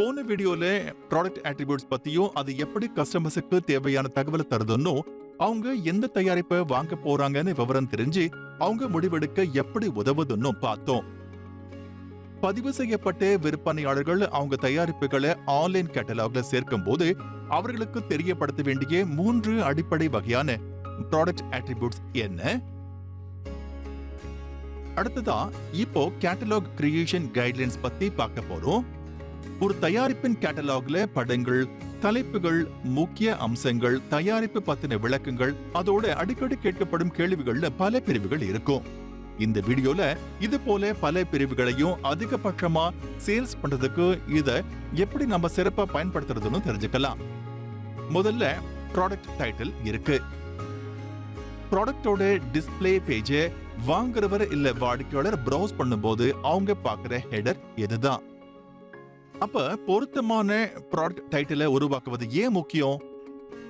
போன வீடியோல product attributes பத்தியும் அது எப்படி கஸ்டமர்ஸுக்கு தேவையான தகவலை தருதுன்னு அவங்க எந்த தயாரிப்பை வாங்க போறாங்கன்னு விவரம் தெரிஞ்சு அவங்க முடிவெடுக்க எப்படி உதவுதுன்னு பார்த்தோம். பதிவு செய்யப்பட்ட விற்பனையாளர்கள் அவங்க தயாரிப்புகளை ஆன்லைன் கேட்டலாக்ல சேர்க்கும் போது அவர்களுக்கு தெரியப்படுத்த வேண்டிய மூன்று அடிப்படை வகையான ப்ராடக்ட் அட்ரிபியூட்ஸ் என்ன? அடுத்ததா இப்போ கேட்டலாக் கிரியேஷன் கைட்லைன்ஸ் பத்தி பார்க்க போறோம். ஒரு தயாரிப்பின் கேட்டலாக்ல படங்கள் தலைப்புகள் முக்கிய அம்சங்கள் தயாரிப்பு பத்தின விளக்கங்கள் அதோட அடிக்கடி கேட்கப்படும் கேள்விகள்ல பல பிரிவுகள் இருக்கும். இந்த வீடியோல இது போல பல பிரிவுகளையும் அதிகபட்சமா சேல்ஸ் பண்றதுக்கு இத எப்படி நம்ம சிறப்பா பயன்படுத்துறதுன்னு தெரிஞ்சுக்கலாம். முதல்ல ப்ராடக்ட் டைட்டில் இருக்கு. ப்ராடக்டோட டிஸ்ப்ளே பேஜ வாங்குறவர் இல்ல வாடிக்கையாளர் ப்ரௌஸ் பண்ணும்போது அவங்க பார்க்குற ஹெடர் இதுதான் அப்ப பொருத்தமான ப்ராடக்ட் டைட்டிலை உருவாக்குவது ஏன் முக்கியம்?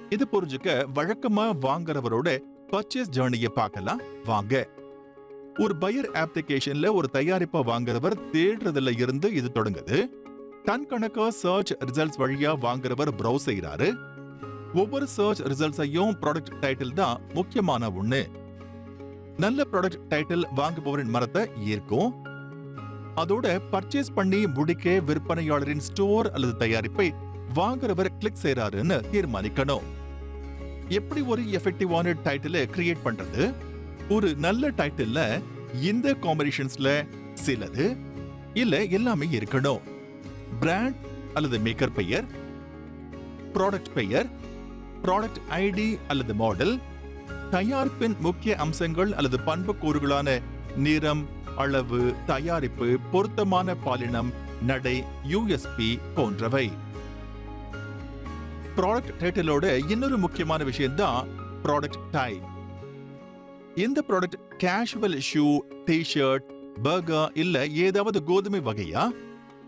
இது புரிஞ்சுக்க வழக்கமா வாங்குறவரோட பர்ச்சேஸ் ஜேர்னியை பார்க்கலாம். வாங்க. ஒரு பயர் ஆப்ளிகேஷன்ல ஒரு தயாரிப்பை வாங்குறவர் தேடுறதுல இருந்து இது தொடங்குது. டன் கணக்கா சர்ச் ரிசல்ட்ஸ் வழியா வாங்குறவர் ப்ரௌஸ் செய்யறாரு ஒவ்வொரு சர்ச் ரிசல்ட்ஸையும் ப்ராடக்ட் டைட்டில் தான் முக்கியமான ஒண்ணு. நல்ல ப்ராடக்ட் டைட்டில் வாங்குபவரின் மரத்தை ஈர்க்கும். அதோட பர்ச்சேஸ் பண்ணி முடிக்க விற்பனையாளரின் ஸ்டோர் அல்லது தயாரிப்பை வாங்குறவர் கிளிக் செய்யறாருன்னு தீர்மானிக்கணும். எப்படி ஒரு எஃபெக்டிவான டைட்டிலை கிரியேட் பண்றது? ஒரு நல்ல டைட்டில்ல இந்த காம்பினேஷன்ஸ்ல சிலது இல்ல எல்லாமே இருக்கணும். பிராண்ட் அல்லது மேக்கர் பெயர் ப்ராடக்ட் பெயர் ப்ராடக்ட் ஐடி அல்லது மாடல் தயாரிப்பின் முக்கிய அம்சங்கள் அல்லது பண்புக்கூறுகளான நிறம் அளவு தயாரிப்பு பொருத்தமான பாலினம் நடை யூஎஸ்பி போன்றவை. ப்ராடக்ட் டைட்டிலோட இன்னொரு முக்கியமான விஷயம் தான் ப்ராடக்ட் டைப் இந்த product casual shoe T-shirt burger இல்ல ஏதாவது கோதுமை வகையா?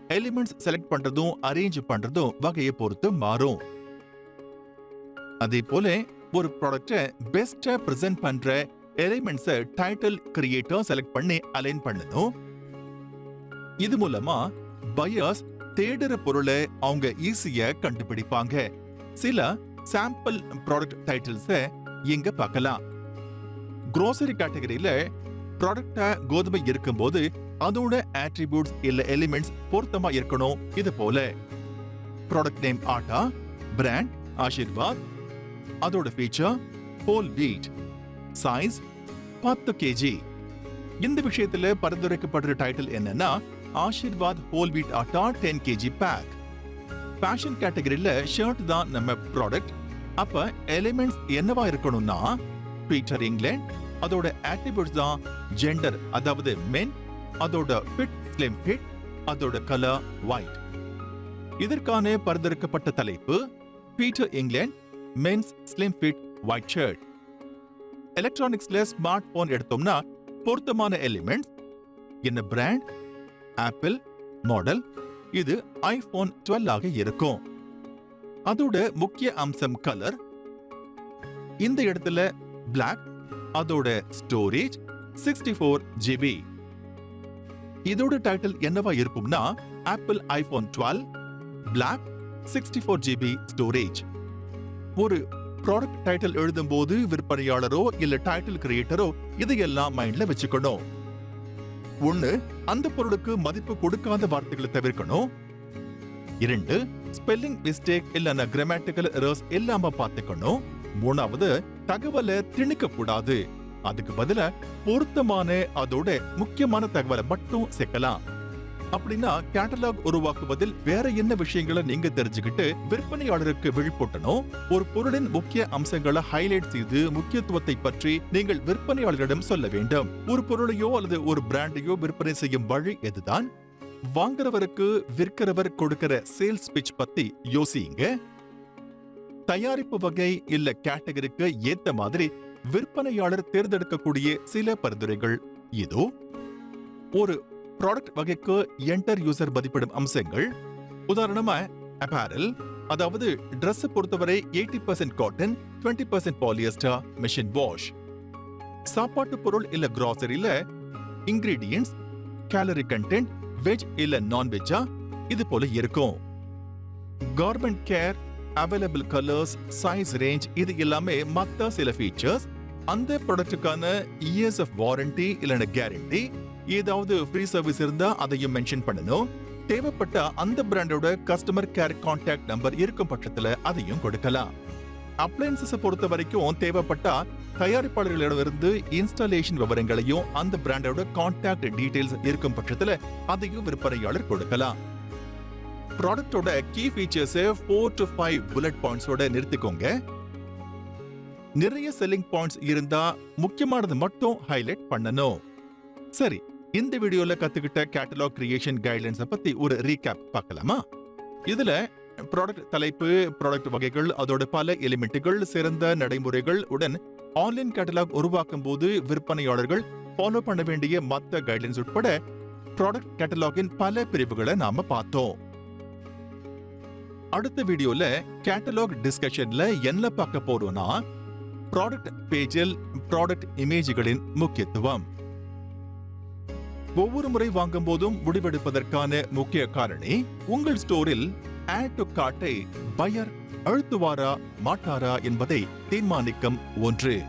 எலிமெண்ட்ஸ் செலக்ட் பண்றதும் அரேஞ்ச் பண்றதும் வகையை பொறுத்து மாறும். அதே போல ஒரு ப்ராடக்ட பெஸ்டா பிரசன்ட் பண்ற எலிமெண்ட்ஸை டைட்டில் கிரியேட்டர் செலக்ட் பண்ணி அலைன் பண்ணணும் இது மூலமா பையர்ஸ் தேடுற பொருளை அவங்க ஈஸியா கண்டுபிடிப்பாங்க. சில சாம்பிள் ப்ராடக்ட் டைட்டில்ஸை இங்க பார்க்கலாம். குரோசரி கேட்டகரியில ப்ராடக்டா கோதுமை இருக்கும்போது அதோட ஆட்ரிபியூட்ஸ் இல்ல எலிமெண்ட்ஸ் பொருத்தமா இருக்கணும். இது போல product name atta brand Aashirvaad அதோட ஃபீச்சர் ஹோல் வீட் சைஸ் பத்து கேஜி இந்த விஷயத்துல பரிந்துரைக்கப்படுற டைட்டில் என்னன்னா Aashirvaad whole wheat atta ten KG pack fashion கேட்டகரியில ஷர்ட் தான் நம்ம ப்ராடக்ட் அப்ப எலிமெண்ட்ஸ் என்னவா இருக்கணும்னா பீட்டர் இங்கிலாந்து அதோட ஆட்டிபியூட்ஸ் தான் ஜெண்டர் அதாவது மென் அதோட ஃபிட் ஸ்லிம் ஃபிட் அதோட கலர் ஒயிட் இதற்கான பரிந்துரைக்கப்பட்ட தலைப்பு Peter England men's slim fit white shirt எலக்ட்ரானிக்ஸ்ல smart phone எடுத்தோம்னா பொருத்தமான எலிமெண்ட்ஸ் என்ன பிராண்ட் ஆப்பிள் மாடல் இது ஐபோன் 12 ஆக இருக்கும். அதோட முக்கிய அம்சம் கலர் இந்த இடத்துல பிளாக் அதோட ஸ்டோரேஜ் 64 ஃபோர் ஜிபி இதோட டைட்டில் என்னவா இருக்கும்னா Apple iPhone twelve black sixty four GB storage ஒரு ப்ராடக்ட் டைட்டில் எழுதும்போது விற்பனையாளரோ இல்ல டைட்டில் கிரியேட்டரோ இதையெல்லாம் மைண்ட்ல வச்சுக்கணும். ஒண்ணு அந்த பொருளுக்கு மதிப்பு கொடுக்காத வார்த்தைகளை தவிர்க்கணும். இரண்டு ஸ்பெல்லிங் மிஸ்டேக் இல்லைன்னா கிராமட்டிக்கல் எரர்ஸ் இல்லாம பார்த்துக்கணும். மூணாவது தகவலை திணிக்க கூடாது அதுக்கு பதிலா பொருத்தமான அதோட முக்கியமான தகவலை மட்டும் சேர்க்கலாம். அப்படின்னா கேட்டலாக் உருவாக்குவதில் வேற என்ன விஷயங்களை நீங்க தெரிஞ்சுக்கிட்டு விற்பனையாளருக்கு விழிப்பூட்டணும்? ஒரு பொருளின் முக்கிய அம்சங்களை ஹைலைட் செய்து முக்கியத்துவத்தை பற்றி நீங்கள் விற்பனையாளரிடம் சொல்ல வேண்டும். ஒரு பொருளையோ அல்லது ஒரு பிராண்டையோ விற்பனை செய்யும் வழி எதுதான்? வாங்குறவருக்கு விற்கிறவர் கொடுக்கிற சேல்ஸ் பிச் பத்தி யோசிங்க. தயாரிப்பு வகை இல்ல கேட்டகரிக்கு ஏத்த மாதிரி விற்பனையாளர் தேர்ந்தெடுக்கக்கூடிய சில பரிந்துரைகள் இதோ. ஒரு ப்ராடக்ட் வகைக்கு என்டர் யூசர் மதிப்பிடும் அம்சங்கள். உதாரணமா அப்பேரல் அதாவது ட்ரெஸ் பொறுத்தவரை eighty percent cotton twenty percent polyester machine wash சாப்பாட்டு பொருள் இல்ல கிராசரியில இன்கிரீடியன்ஸ் கேலரி கண்டென்ட் வெஜ் இல்ல நான்வெஜ்ஜா இது போல இருக்கும். Garment care available colours size range இது எல்லாமே மத்த சில ஃபீச்சர்ஸ் அந்த ப்ராடக்ட்டுக்கான இயர்ஸ் ஆஃப் வாரண்டி இல்லைன்னா கேரண்டி ஏதாவது ஃப்ரீ சர்வீஸ் இருந்தா அதையும் மென்ஷன் பண்ணணும். தேவைப்பட்ட அந்த பிராண்டோட கஸ்டமர் கேர் கான்டாக்ட் நம்பர் இருக்கும் பட்சத்துல அதையும் கொடுக்கலாம். அப்ளையன்சஸை பொறுத்த வரைக்கும் தேவைப்பட்டா தயாரிப்பாளர்களிடமிருந்து இன்ஸ்டாலேஷன் விவரங்களையும் அந்த பிராண்டோட கான்டாக்ட் டீடைல்ஸ் இருக்கும் பட்சத்துல அதையும் விற்பனையாளர் கொடுக்கலாம். ப்ராடக்டோட key features four to five bullet பாயிண்ட்ஸோட நிறுத்திக்கோங்க. நிறைய செல்லிங் பாயிண்ட்ஸ் இருந்தா முக்கியமானது மட்டும் ஹைலைட் பண்ணணும். சரி இந்த வீடியோல கத்துக்கிட்ட கேட்டலாக் கிரியேஷன் கைட்லைன்ஸை பத்தி ஒரு ரீகேப் பார்க்கலாமா இதுல ப்ராடக்ட் தலைப்பு ப்ராடக்ட் வகைகள் அதோட பல எலிமெண்ட்டுகள் சிறந்த நடைமுறைகள் உடன் ஆன்லைன் கேட்டலாக் உருவாக்கும் போது விற்பனையாளர்கள் ஃபாலோ பண்ண வேண்டிய மத்த கைட்லைன்ஸ் உட்பட ப்ராடக்ட் கேட்டலாகின் பல பிரிவுகளை நாம பார்த்தோம். அடுத்த வீடியோல கேட்டலாக் டிஸ்கஷன்ல என்ன பார்க்க போறோம்னா ப்ராடக்ட் பேஜில் ப்ராடக்ட் இமேஜ்களின் முக்கியத்துவம். ஒவ்வொரு முறை வாங்கும் போதும் முடிவெடுப்பதற்கான முக்கிய காரணி உங்கள் ஸ்டோரில் ஆட் டு கார்ட்டை பயர் அழுத்துவாரா மாட்டாரா என்பதை தீர்மானிக்கும் ஒன்று.